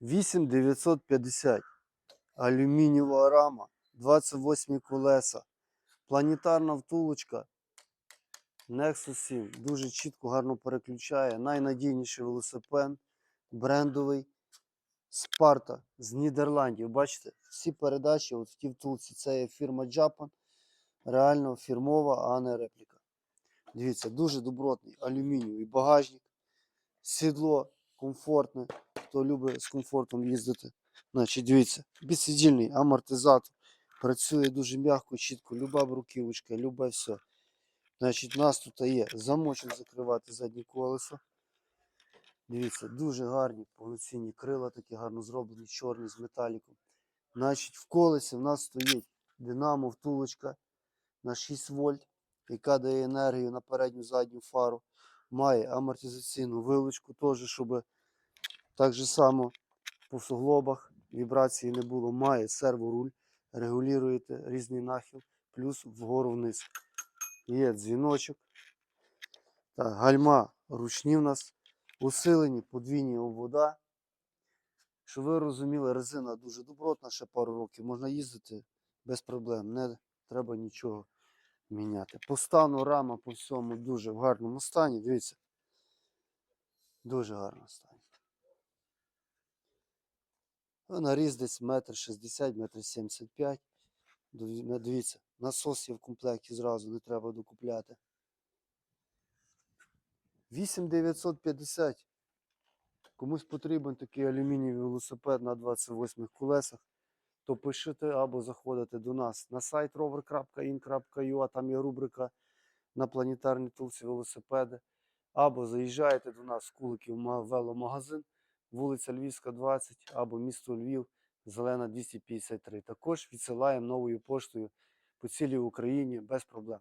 8950. Алюмінієва рама, 28 колеса, планетарна втулочка. Nexus 7 дуже чітко, гарно переключає. Найнадійніший велосипед, брендовий Спарта з Нідерландів. Бачите, всі передачі от в тій втулці. Це є фірма Japan. Реально фірмова, а не репліка. Дивіться, дуже добротний алюмінієвий багажник, сідло комфортне. Хто любить з комфортом їздити. Значить, дивіться, безсидільний амортизатор. Працює дуже м'яко, чітко, люба бруківочка, любе все. Значить, у нас тут є замочок закривати заднє колесо. Дивіться, дуже гарні повноцінні крила, такі гарно зроблені, чорні з металіком. Значить, в колесі в нас стоїть динамо втулочка на 6 вольт, яка дає енергію на передню задню фару. Має амортизаційну вилочку, теж, щоб так же само по суглобах вібрації не було. Має серворуль, регулюєте різний нахил, плюс вгору вниз. Є дзвіночок. Так, гальма ручні в нас, усилені подвійні обвода. Щоб ви розуміли, резина дуже добротна, ще пару років можна їздити без проблем, не треба нічого міняти. По стану рама по всьому дуже в гарному стані. Дивіться. Дуже гарно стані. Ну, Наріз десь метр шістдесят, метр сімдесят п'ять. Диві- Дивіться, насос є в комплекті зразу, не треба докупляти. 8950. Комусь потрібен такий алюмінієвий велосипед на 28 колесах, то пишете або заходите до нас на сайт rover.in.ua, там є рубрика на планетарні тулці велосипеди. Або заїжджаєте до нас в Куликів ма- веломагазин, вулиця Львівська, 20, або місто Львів, Зелена 253. Також відсилаємо новою поштою по цілій Україні без проблем.